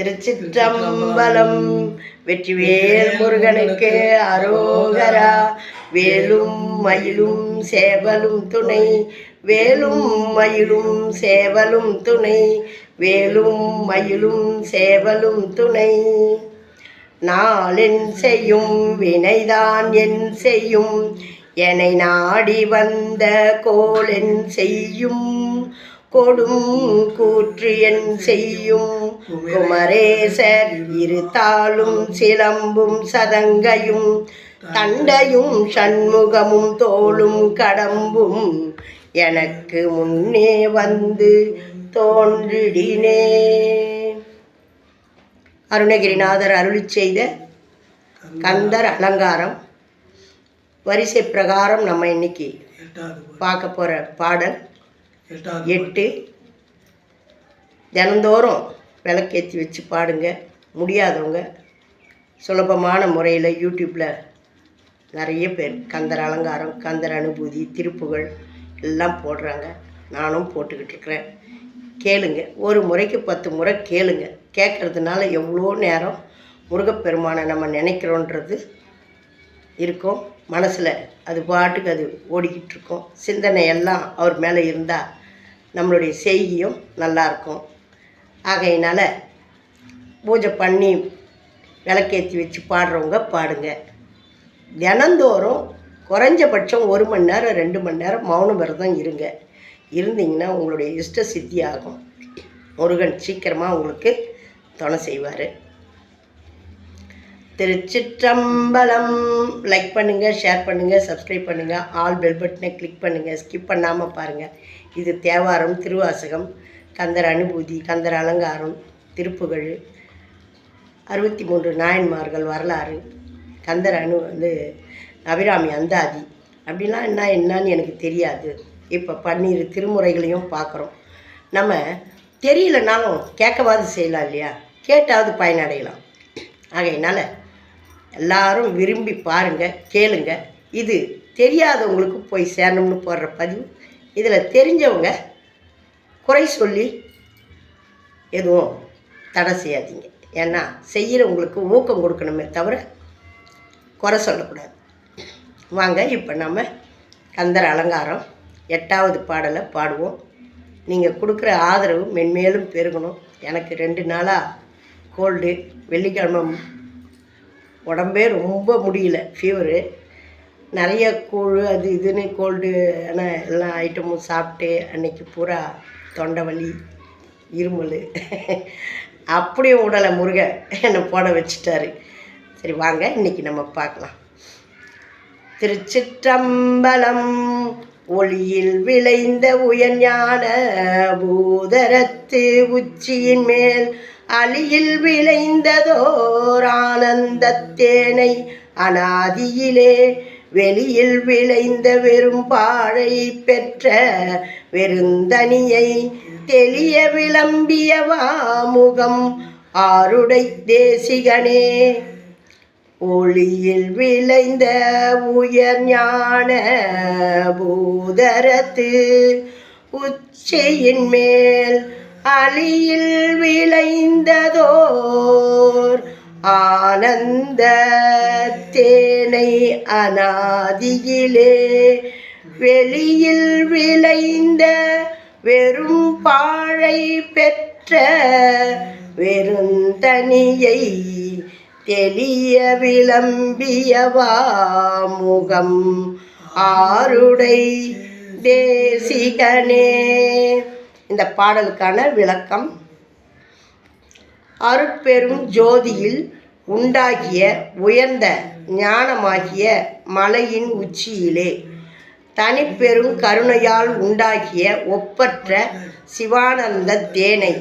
திருச்சிற்றம்பலம் வெற்றிவேல் முருகனுக்கு அரோகரா. வேலும் மயிலும் சேவலும் துணை. வேலும் மயிலும் சேவலும் துணை. வேலும் மயிலும் சேவலும் துணை. நாளென் செய்யும் வினைதான் என் செய்யும். என்னை நாடி வந்த கோலென் செய்யும் கொடும் கூற்று என் செய்யும் குமரேசர் இருத்தாலும் சிலம்பும் சதங்கையும் தண்டையும் சண்முகமும் தோளும் கடம்பும் எனக்கு முன்னே வந்து தோன்றிடினே. அருணகிரிநாதர் அருளி செய்த கந்தர் அலங்காரம் வரிசை பிரகாரம் நம்ம இன்னைக்கு பார்க்க போகிற பாடல். எட்டு. தினந்தோறும் விளக்கேற்றி வச்சு பாடுங்க. முடியாதவங்க சுலபமான முறையில் யூடியூப்பில் நிறைய பேர் கந்தர் அலங்காரம் கந்தர் அனுபூதி திருப்புகள் எல்லாம் போடுறாங்க. நானும் போட்டுக்கிட்டு இருக்கிறேன். கேளுங்க. ஒரு முறைக்கு பத்து முறை கேளுங்க. கேட்குறதுனால எவ்வளோ நேரம் முருகப்பெருமானை நம்ம நினைக்கிறோன்றது இருக்கும். மனசில் அது பாட்டுக்கு அது ஓடிக்கிட்டு இருக்கும். சிந்தனை எல்லாம் அவர் மேலே இருந்தால் நம்மளுடைய செய்தியும் நல்லாயிருக்கும். ஆகையினால் பூஜை பண்ணி விளக்கேற்றி வச்சு பாடுறவங்க பாடுங்க. தினந்தோறும் குறைஞ்சபட்சம் ஒரு மணி நேரம் ரெண்டு மணி நேரம் மௌன விரதம் இருங்க. இருந்தீங்கன்னா உங்களுடைய இஷ்ட சித்தி ஆகும் முருகன் சீக்கிரமாக உங்களுக்கு துணை செய்வார். திருச்சிற்றம்பலம். லைக் பண்ணுங்கள் ஷேர் பண்ணுங்கள் சப்ஸ்கிரைப் பண்ணுங்கள் ஆல் பெல் பட்டனை கிளிக் பண்ணுங்கள் ஸ்கிப் பண்ணாமல் பாருங்கள் இது தேவாரம் திருவாசகம் கந்தர் அனுபூதி கந்தர் அலங்காரம் திருப்புகழ் அறுபத்தி மூன்று நாயன்மார்கள் வரலாறு கந்தர் அணு வந்து அபிராமி அந்தாதி. அப்படிலாம் என்ன என்னன்னு எனக்கு தெரியாது. இப்போ பன்னீர் திருமுறைகளையும் பார்க்குறோம் நம்ம தெரியலனாலும் கேட்கவாது செய்யலாம் இல்லையா? கேட்டாவது பயனடையலாம். ஆகையினால எல்லாரும் விரும்பி பாருங்கள் கேளுங்க. இது தெரியாதவங்களுக்கு போய் சேரணும்னு போடுற பதிவு. இதில் தெரிஞ்சவங்க குறை சொல்லி எதுவும் தடை செய்யாதீங்க. ஏன்னா செய்கிறவங்களுக்கு ஊக்கம் கொடுக்கணுமே தவிர குறை சொல்லக்கூடாது. வாங்க இப்போ நம்ம கந்தர் அலங்காரம் எட்டாவது பாடலை பாடுவோம். நீங்கள் கொடுக்குற ஆதரவு மென்மேலும் பெருகணும். எனக்கு ரெண்டு நாளாக கோல்டு வெள்ளிக்கிழமை உடம்பே ரொம்ப முடியல ஃபீவரு நிறைய கூழ் அது இதுன்னு கோல்டு ஆனால் எல்லா ஐட்டமும் சாப்பிட்டு அன்னைக்கு பூரா தொண்டை வலி இருமல். அப்படியும் உடலை முருகன் என்னை போட வச்சிட்டாரு. சரி வாங்க இன்னைக்கு நம்ம பார்க்கலாம். திருச்சிற்றம்பலம் ஒளியில் விளைந்த உயர்ஞான பூதரத்து உச்சியின் மேல் அலியில் விளைந்ததோர் ஆனந்தத்தேனை அனாதியிலே வெளியில் விளைந்த வெறும் பாழை பெற்ற வெறுந்தனியை தெளிய விளம்பியவா முகம் ஆருடை தேசிகனே. ஒளியில் விளைந்த உயர் ஞான பூதரத்து உச்சியின் மேல் அலியில் விளைந்ததோர் ஆனந்த தேனை அனாதியிலே வெளியில் விளைந்த வெறும் பாழை பெற்ற வெறுந்தனியை தெளிய விளம்பியவாமுகம் ஆருடை தேசிகனே. இந்த பாடலுக்கான விளக்கம் அருட்பெரும் ஜோதியில் உண்டாகிய உயர்ந்த ஞானமாகிய மலையின் உச்சியிலே தனிப்பெரும் கருணையால் உண்டாகிய ஒப்பற்ற சிவானந்த தேனை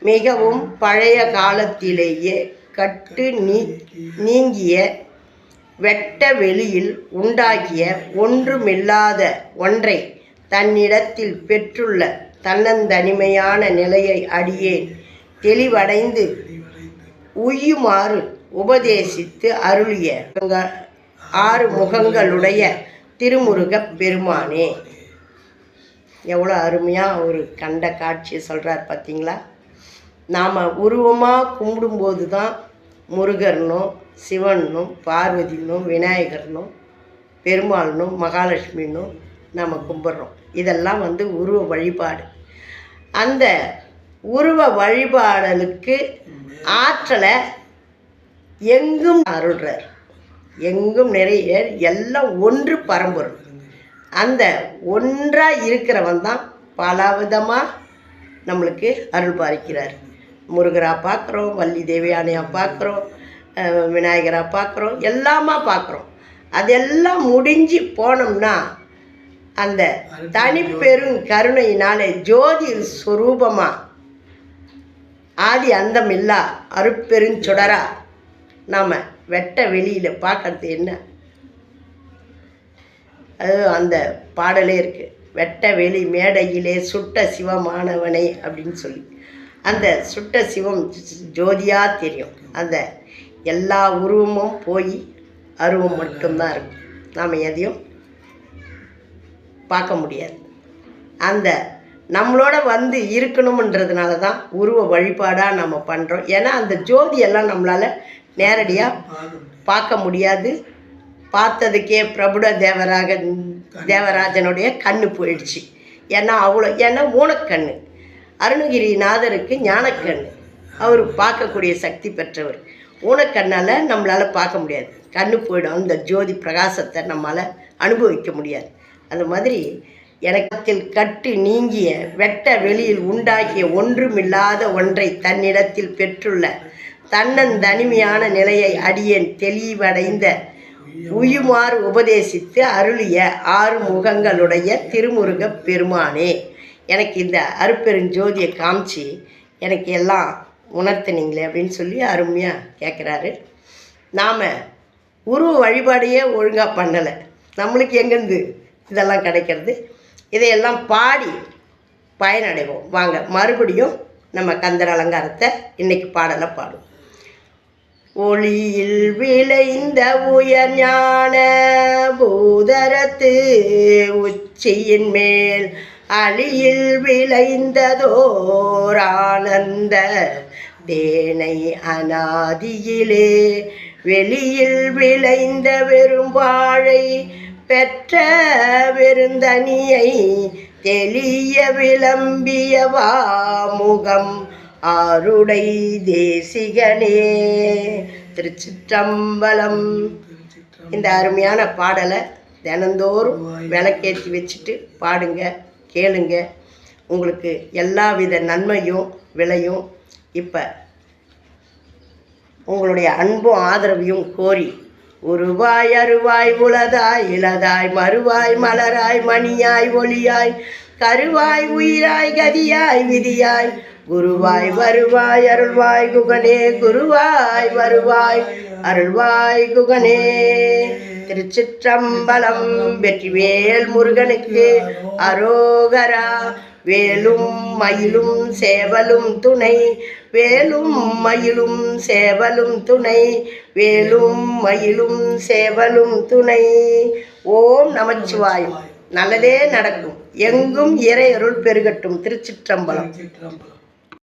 மிகவும் பழைய காலத்திலேயே கட்டு நீ நீங்கிய வெட்ட வெளியில் உண்டாகிய ஒன்றுமில்லாத ஒன்றை தன்னிடத்தில் பெற்றுள்ள தன்னந்தனிமையான நிலையை அடியேன். தெளிவடைந்து உய்யுமாறு உபதேசித்து அருளிய முக- ஆறு முகங்களுடைய திருமுருகப் பெருமானே. எவ்வளோ அருமையாக ஒரு கண்ட காட்சியை சொல்கிறார் பார்த்தீங்களா நாம் உருவமாக கும்பிடும்போது தான் முருகர்னும் சிவனும் பார்வதினும் விநாயகர்னும் பெருமாள்னும் மகாலட்சுமினும் நம்ம கும்பிட்றோம். இதெல்லாம் வந்து உருவ வழிபாடு. அந்த உருவ வழிபாடலுக்கு ஆற்றலை எங்கும் அருள்றார். எங்கும் நிறைய எல்லாம் ஒன்று பரம்பொருள். அந்த ஒன்றாக இருக்கிறவன் தான் பல விதமாக நம்மளுக்கு அருள் பாரிக்கிறார் முருகராக பார்க்குறோம் வள்ளி தேவியானையாக பார்க்குறோம் விநாயகராக பார்க்குறோம் எல்லாமா பார்க்குறோம் அதெல்லாம் முடிஞ்சு போனோம்னா அந்த தனிப்பெரும் கருணையினாலே ஜோதி சுரூபமாக ஆதி அந்தம் இல்லா அருட்பெருஞ்சுடரா நாம் வெட்ட வெளியில் பார்க்கறது என்ன? அது அந்த பாடலே இருக்குது வெட்ட வெளி மேடையிலே சுட்ட சிவமானவனே அப்படின்னு சொல்லி. அந்த சுட்ட சிவம் ஜோதியாக தெரியும். அந்த எல்லா உருவமும் போய் அருவம் மட்டும்தான் இருக்கும் நாம் எதையும் பார்க்க முடியாது. அந்த நம்மளோட வந்து இருக்கணுமன்றதுனால தான் உருவ வழிபாடாக நம்ம பண்ணுறோம் ஏன்னா அந்த ஜோதியெல்லாம் நம்மளால் நேரடியாக பார்க்க முடியாது. பார்த்ததுக்கே பிரபுட தேவராக தேவராஜனுடைய கண்ணு போயிடுச்சு. ஏன்னா அவ்வளோ ஏன்னா ஊனக்கண்ணு அருணகிரிநாதருக்கு ஞானக்கண்ணு அவர் பார்க்கக்கூடிய சக்தி பெற்றவர். ஊனக்கண்ணால் நம்மளால் பார்க்க முடியாது. கண்ணு போயிடும். அந்த ஜோதி பிரகாசத்தை நம்மளால் அனுபவிக்க முடியாது. அந்த மாதிரி எனக்கத்தில் கட்டு நீங்கிய வெட்ட வெளியில் உண்டாகிய ஒன்றுமில்லாத ஒன்றை தன்னிடத்தில் பெற்றுள்ள தன்னந்தனிமையான நிலையை அடியேன் தெளிவடைந்த உயுமாறு உபதேசித்து அருளிய ஆறு முகங்களுடைய திருமுருகப் பெருமானே. எனக்கு இந்த அருப்பெருஞ்சோதியை காமிச்சு எனக்கு எல்லாம் உணர்த்தினீங்களே அப்படின்னு சொல்லி அருமையாக கேட்குறாரு நாம் உருவ வழிபாடையே ஒழுங்காக பண்ணலை. நம்மளுக்கு எங்கேருந்து இதெல்லாம் கிடைக்கிறது? இதையெல்லாம் பாடி பயனடைவோம். வாங்க மறுபடியும் நம்ம கந்தர் அலங்காரத்தை இன்னைக்கு பாடலை பாடுவோம். ஒளியில் விளைந்த உயர் ஞான பூதரத்து உச்சியின் மேல் அழியில் விளைந்ததோர் ஆனந்த தேனை அனாதியிலே வெளியில் விளைந்த வெறும்பாழை பெற்ற வெறுந்தனியை தெளிய விளம்பியவா முகம் ஆருடை தேசிகனே. திருச்சிற்றம்பலம். இந்த அருமையான பாடலை தினந்தோறும் விளக்கேற்றி வச்சுட்டு பாடுங்க. கேளுங்க. உங்களுக்கு எல்லா வித நன்மையும் விளையும் இப்போ உங்களுடைய அன்பும் ஆதரவையும் கோரி உருவாய் அருவாய் உலதாய் இளதாய் மறுவாய் மலராய் மணியாய் ஒளியாய் கருவாய் உயிராய் கதியாய் விதியாய் குருவாய் வருவாய் அருள்வாய் குகனே குருவாய் வருவாய் அருள்வாய் குகனே. திருச்சிற்றம்பலம் வெற்றிவேல் முருகனுக்கு அரோகரா. வேலும் மயிலும் சேவலும் துணை. வேலும் மயிலும் சேவலும் துணை. வேலும் மயிலும் சேவலும் துணை. ஓம் நமச்சிவாயம். நல்லதே நடக்கும். எங்கும் இறை அருள் பெருகட்டும் திருச்சிற்றம்பலம்.